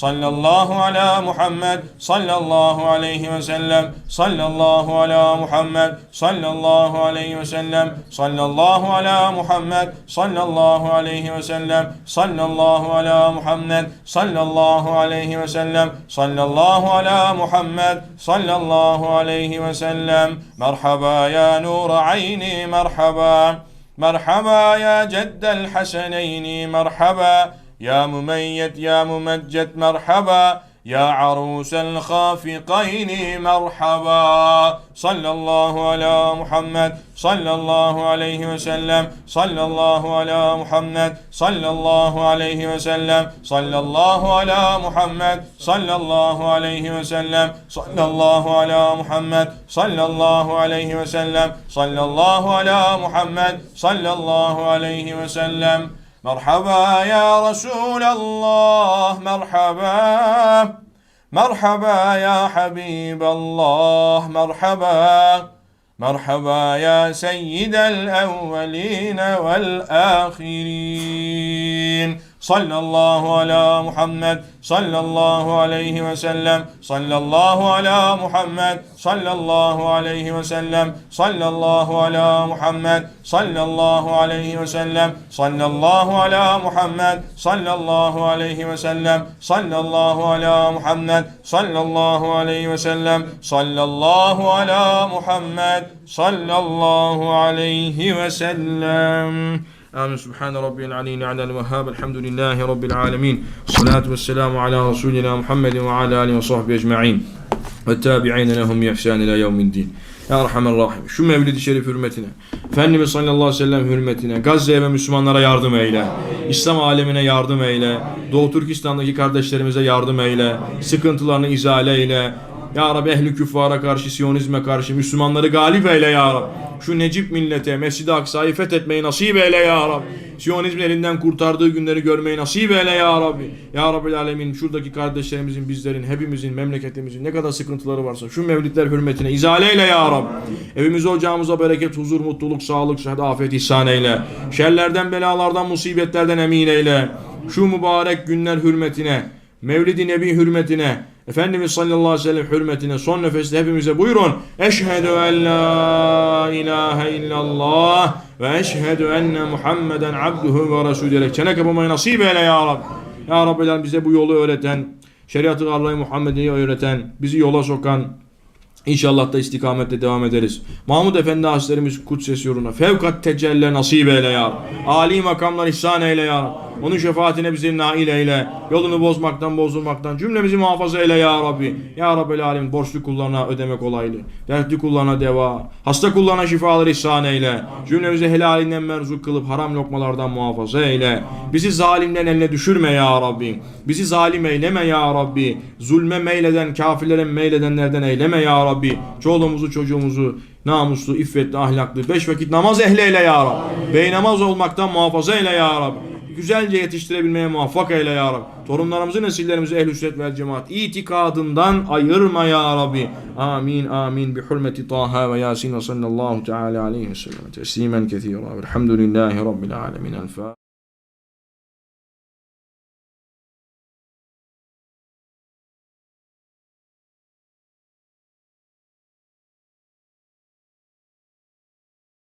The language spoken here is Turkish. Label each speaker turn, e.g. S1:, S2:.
S1: صلى الله على محمد صلى الله عليه وسلم صلى الله على محمد صلى الله عليه وسلم صلى الله على محمد صلى الله عليه وسلم صلى الله على محمد صلى الله عليه وسلم صلى الله على محمد صلى الله عليه وسلم مرحبا يا نور عيني مرحبا مرحبا يا جد الحسنين مرحبا يا مميت يا ممجد مرحبا يا عروس الخافقين مرحبا صلى الله على محمد صلى الله عليه وسلم صلى الله على محمد صلى الله عليه وسلم صلى الله على محمد صلى الله عليه وسلم صلى الله على محمد صلى الله عليه وسلم صلى الله على محمد صلى الله عليه وسلم Merhaba ya Resulallah, merhaba. Merhaba ya Habiballah, merhaba. Merhaba ya Seyyidel Evveline vel Ahirin sallallahu ala Muhammed sallallahu aleyhi ve sellem. Sallallahu ala Muhammed sallallahu aleyhi ve sellem. Sallallahu ala Muhammed sallallahu aleyhi ve sellem. Sallallahu ala Muhammed sallallahu aleyhi ve sellem. Sallallahu ala Muhammed sallallahu aleyhi ve sellem. Sallallahu ala Muhammed sallallahu aleyhi ve sellem. الله على محمد صلى الله عليه وسلم آمين سبحان ربي العلي على الوهاب الحمد لله رب العالمين الصلاة والسلام على رسولنا محمد وعلى آله وصحبه أجمعين والتابعين لهم بإحسان إلى يوم الدين Ya Rahman Rahim. Şu Mevlid-i Şerif hürmetine, Efendimiz sallallahu aleyhi ve sellem hürmetine, Gazze'ye ve Müslümanlara yardım eyle. İslam alemine yardım eyle. Doğu Türkistan'daki kardeşlerimize yardım eyle. Sıkıntılarını izale eyle. Ya Rabbi ehli küffara karşı, Siyonizme karşı Müslümanları galip eyle Ya Rabbi. Şu Necip millete, Mescid-i Aksa'yı fethetmeyi nasip eyle Ya Rabbi. Siyonizmin elinden kurtardığı günleri görmeyi nasip eyle Ya Rabbi. Ya Rabbi Alemin şuradaki kardeşlerimizin, bizlerin, hepimizin, memleketimizin ne kadar sıkıntıları varsa şu mevlidler hürmetine izale eyle Ya Rabbi. Evimize ocağımıza bereket, huzur, mutluluk, sağlık, sıhhat, afiyet, ihsan eyle. Şerlerden, belalardan, musibetlerden emin eyle. Şu mübarek günler hürmetine, Mevlid-i Nebi hürmetine, Efendimiz sallallahu aleyhi ve sellem hürmetine son nefeste hepimize buyurun. Eşhedü en la ilahe illallah ve eşhedü enne Muhammeden abduhu ve resulü diyerek çene kapamayı nasip eyle ya Rabbi. Ya Rabbi bize bu yolu öğreten, şeriatı Allah Muhammed'i öğreten, bizi yola sokan, İnşallah da istikamette devam ederiz. Mahmud Efendi Hazretlerimiz kudses yoluna fevkat tecelli nasip eyle ya. Ali makamlar ihsan eyle ya. Onun şefaatine bizi nail eyle. Yolunu bozmaktan, bozulmaktan cümlemizi muhafaza eyle ya Rabbi. Ya Rabbi Alem borçlu kullarına ödeme kolaylı. Dertli kullarına deva. Hasta kullarına şifalar ihsan eyle. Cümlemizi helalinden merzuk kılıp haram lokmalardan muhafaza eyle. Bizi zalimden eline düşürme ya Rabbi. Bizi zalim eyleme ya Rabbi. Zulme meyleden, kafirlere meyledenlerden eyleme ya Rabbi. Çoluğumuzu, çocuğumuzu namuslu, iffetli, ahlaklı, beş vakit namaz ehli eyle ya Rabbi. Beynamaz olmaktan muhafaza eyle ya Rabbi güzelce yetiştirebilmeye muvaffak eyle ya Rabbi. Torunlarımızı, nesillerimizi ehl-i sünnet vel cemaat itikadından ayırma ya Rabbi. Amin amin bi hurmeti Taha ve Yasin ve sallallahu teala aleyhi ve sellem. Teslimen kethira. Velhamdülillahi Rabbil alemin. El